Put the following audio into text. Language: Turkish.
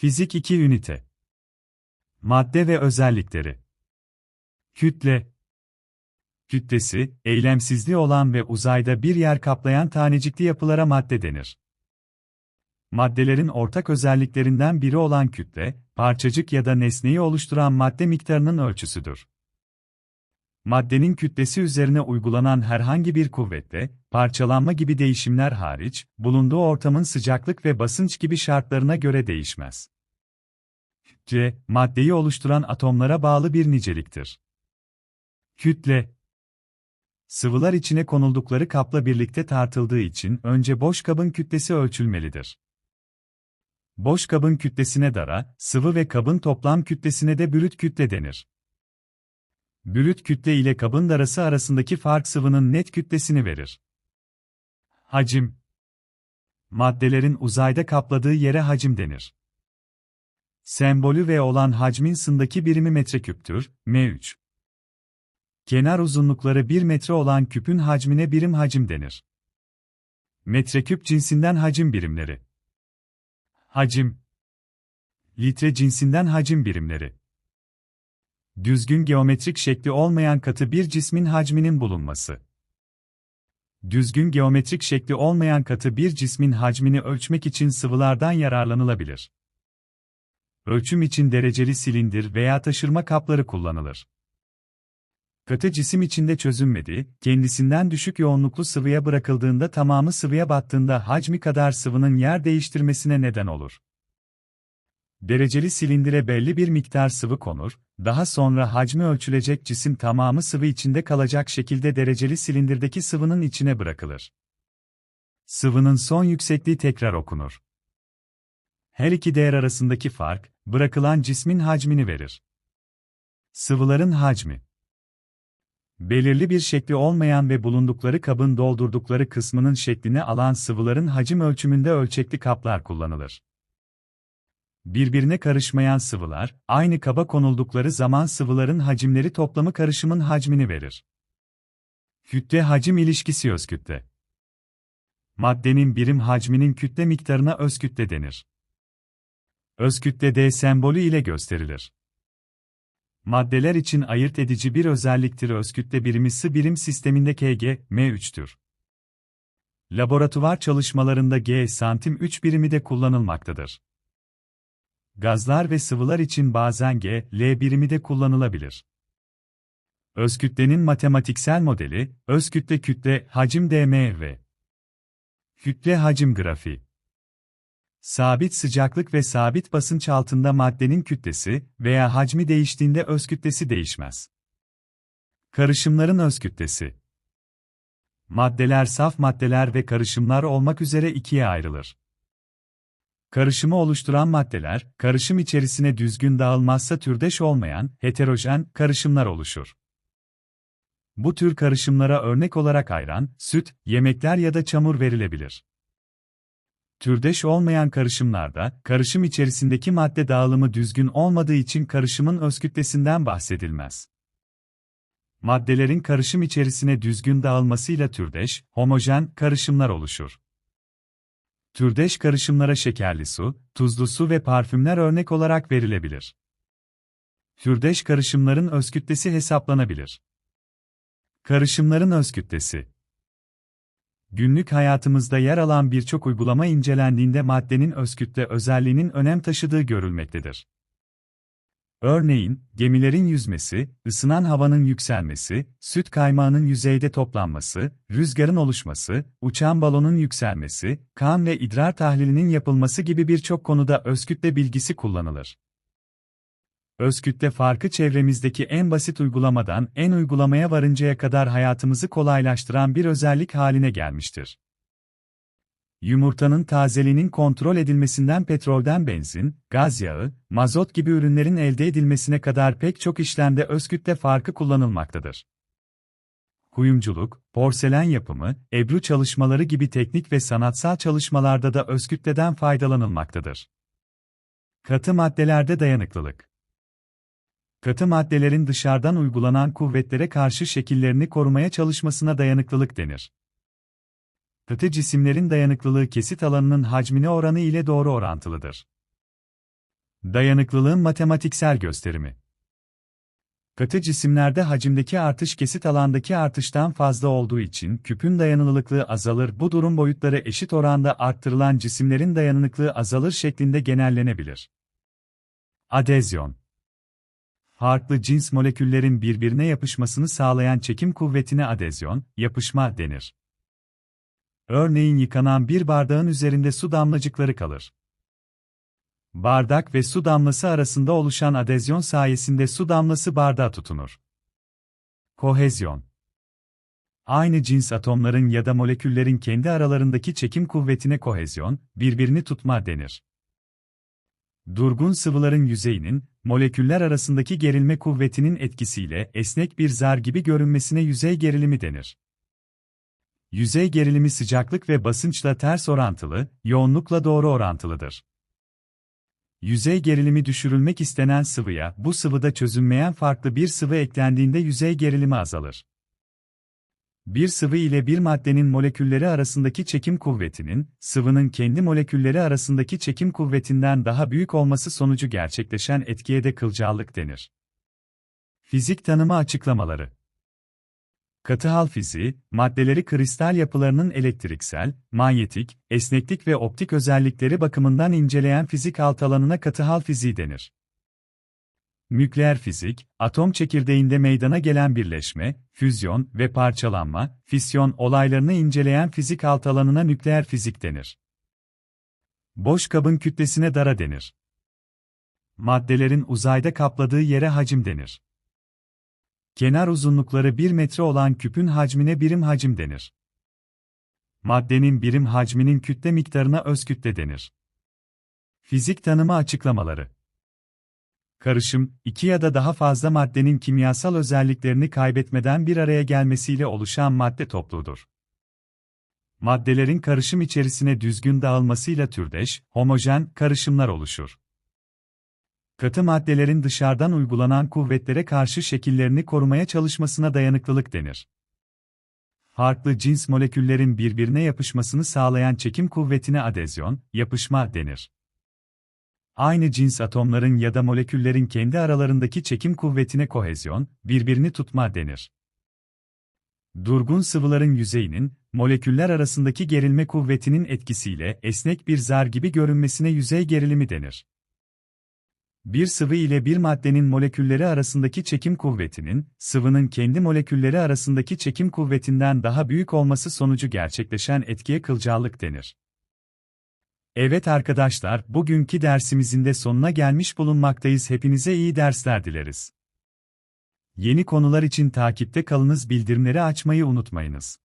Fizik 2 ünite. Madde ve özellikleri. Kütle. Kütlesi, eylemsizliği olan ve uzayda bir yer kaplayan tanecikli yapılara madde denir. Maddelerin ortak özelliklerinden biri olan kütle, parçacık ya da nesneyi oluşturan madde miktarının ölçüsüdür. Maddenin kütlesi üzerine uygulanan herhangi bir kuvvette, parçalanma gibi değişimler hariç, bulunduğu ortamın sıcaklık ve basınç gibi şartlarına göre değişmez. C. Maddeyi oluşturan atomlara bağlı bir niceliktir. Kütle Sıvılar içine konuldukları kapla birlikte tartıldığı için önce boş kabın kütlesi ölçülmelidir. Boş kabın kütlesine dara, sıvı ve kabın toplam kütlesine de brüt kütle denir. Brüt kütle ile kabın darası arasındaki fark sıvının net kütlesini verir. Hacim Maddelerin uzayda kapladığı yere hacim denir. Sembolü V olan hacmin sındaki birimi metreküptür, M3. Kenar uzunlukları 1 metre olan küpün hacmine birim hacim denir. Metreküp cinsinden hacim birimleri. Hacim Litre cinsinden hacim birimleri. Düzgün geometrik şekli olmayan katı bir cismin hacminin bulunması. Düzgün geometrik şekli olmayan katı bir cismin hacmini ölçmek için sıvılardan yararlanılabilir. Ölçüm için dereceli silindir veya taşırma kapları kullanılır. Katı cisim içinde çözünmedi, kendisinden düşük yoğunluklu sıvıya bırakıldığında tamamı sıvıya battığında hacmi kadar sıvının yer değiştirmesine neden olur. Dereceli silindire belli bir miktar sıvı konur, daha sonra hacmi ölçülecek cisim tamamı sıvı içinde kalacak şekilde dereceli silindirdeki sıvının içine bırakılır. Sıvının son yüksekliği tekrar okunur. Her iki değer arasındaki fark, bırakılan cismin hacmini verir. Sıvıların hacmi Belirli bir şekli olmayan ve bulundukları kabın doldurdukları kısmının şeklini alan sıvıların hacim ölçümünde ölçekli kaplar kullanılır. Birbirine karışmayan sıvılar, aynı kaba konuldukları zaman sıvıların hacimleri toplamı karışımın hacmini verir. Kütle hacim ilişkisi özkütle. Maddenin birim hacminin kütle miktarına özkütle denir. Özkütle D sembolü ile gösterilir. Maddeler için ayırt edici bir özelliktir özkütle birimi sı birim sisteminde Kg, M3'tür. Laboratuvar çalışmalarında G santim 3 birimi de kullanılmaktadır. Gazlar ve sıvılar için bazen G, L birimi de kullanılabilir. Özkütlenin matematiksel modeli, özkütle kütle, hacim dm kütle hacim grafiği. Sabit sıcaklık ve sabit basınç altında maddenin kütlesi veya hacmi değiştiğinde özkütlesi değişmez. Karışımların özkütlesi Maddeler saf maddeler ve karışımlar olmak üzere ikiye ayrılır. Karışımı oluşturan maddeler, karışım içerisine düzgün dağılmazsa türdeş olmayan, heterojen karışımlar oluşur. Bu tür karışımlara örnek olarak ayran, süt, yemekler ya da çamur verilebilir. Türdeş olmayan karışımlarda, karışım içerisindeki madde dağılımı düzgün olmadığı için karışımın özkütlesinden bahsedilmez. Maddelerin karışım içerisine düzgün dağılmasıyla türdeş, homojen karışımlar oluşur. Türdeş karışımlara şekerli su, tuzlu su ve parfümler örnek olarak verilebilir. Türdeş karışımların özkütlesi hesaplanabilir. Karışımların özkütlesi Günlük hayatımızda yer alan birçok uygulama incelendiğinde maddenin özkütle özelliğinin önem taşıdığı görülmektedir. Örneğin, gemilerin yüzmesi, ısınan havanın yükselmesi, süt kaymağının yüzeyde toplanması, rüzgarın oluşması, uçan balonun yükselmesi, kan ve idrar tahlilinin yapılması gibi birçok konuda özkütle bilgisi kullanılır. Özkütle farkı çevremizdeki en basit uygulamadan en uygulamaya varıncaya kadar hayatımızı kolaylaştıran bir özellik haline gelmiştir. Yumurtanın tazeliğinin kontrol edilmesinden petrolden benzin, gaz yağı, mazot gibi ürünlerin elde edilmesine kadar pek çok işlemde özkütle farkı kullanılmaktadır. Kuyumculuk, porselen yapımı, ebru çalışmaları gibi teknik ve sanatsal çalışmalarda da özkütleden faydalanılmaktadır. Katı maddelerde dayanıklılık Katı maddelerin dışarıdan uygulanan kuvvetlere karşı şekillerini korumaya çalışmasına dayanıklılık denir. Katı cisimlerin dayanıklılığı kesit alanının hacmine oranı ile doğru orantılıdır. Dayanıklılığın matematiksel gösterimi. Katı cisimlerde hacimdeki artış kesit alandaki artıştan fazla olduğu için küpün dayanıklılığı azalır. Bu durum boyutları eşit oranda arttırılan cisimlerin dayanıklılığı azalır şeklinde genellenebilir. Adezyon Farklı cins moleküllerin birbirine yapışmasını sağlayan çekim kuvvetine adezyon, yapışma denir. Örneğin yıkanan bir bardağın üzerinde su damlacıkları kalır. Bardak ve su damlası arasında oluşan adezyon sayesinde su damlası bardağa tutunur. Kohezyon Aynı cins atomların ya da moleküllerin kendi aralarındaki çekim kuvvetine kohezyon, birbirini tutma denir. Durgun sıvıların yüzeyinin, moleküller arasındaki gerilme kuvvetinin etkisiyle esnek bir zar gibi görünmesine yüzey gerilimi denir. Yüzey gerilimi sıcaklık ve basınçla ters orantılı, yoğunlukla doğru orantılıdır. Yüzey gerilimi düşürülmek istenen sıvıya, bu sıvıda çözünmeyen farklı bir sıvı eklendiğinde yüzey gerilimi azalır. Bir sıvı ile bir maddenin molekülleri arasındaki çekim kuvvetinin, sıvının kendi molekülleri arasındaki çekim kuvvetinden daha büyük olması sonucu gerçekleşen etkiye de kılcallık denir. Fizik tanımı açıklamaları Katı hal fiziği, maddeleri kristal yapılarının elektriksel, manyetik, esneklik ve optik özellikleri bakımından inceleyen fizik alt alanına katı hal fiziği denir. Nükleer fizik, atom çekirdeğinde meydana gelen birleşme, füzyon ve parçalanma, fisyon olaylarını inceleyen fizik alt alanına nükleer fizik denir. Boş kabın kütlesine dara denir. Maddelerin uzayda kapladığı yere hacim denir. Kenar uzunlukları 1 metre olan küpün hacmine birim hacim denir. Maddenin birim hacminin kütle miktarına özkütle denir. Fizik tanımı açıklamaları Karışım, iki ya da daha fazla maddenin kimyasal özelliklerini kaybetmeden bir araya gelmesiyle oluşan madde topluluğudur. Maddelerin karışım içerisine düzgün dağılmasıyla türdeş, homojen karışımlar oluşur. Katı maddelerin dışarıdan uygulanan kuvvetlere karşı şekillerini korumaya çalışmasına dayanıklılık denir. Farklı cins moleküllerin birbirine yapışmasını sağlayan çekim kuvvetine adezyon, yapışma denir. Aynı cins atomların ya da moleküllerin kendi aralarındaki çekim kuvvetine kohezyon, birbirini tutma denir. Durgun sıvıların yüzeyinin, moleküller arasındaki gerilme kuvvetinin etkisiyle esnek bir zar gibi görünmesine yüzey gerilimi denir. Bir sıvı ile bir maddenin molekülleri arasındaki çekim kuvvetinin, sıvının kendi molekülleri arasındaki çekim kuvvetinden daha büyük olması sonucu gerçekleşen etkiye kılcallık denir. Evet arkadaşlar, bugünkü dersimizin de sonuna gelmiş bulunmaktayız. Hepinize iyi dersler dileriz. Yeni konular için takipte kalınız, bildirimleri açmayı unutmayınız.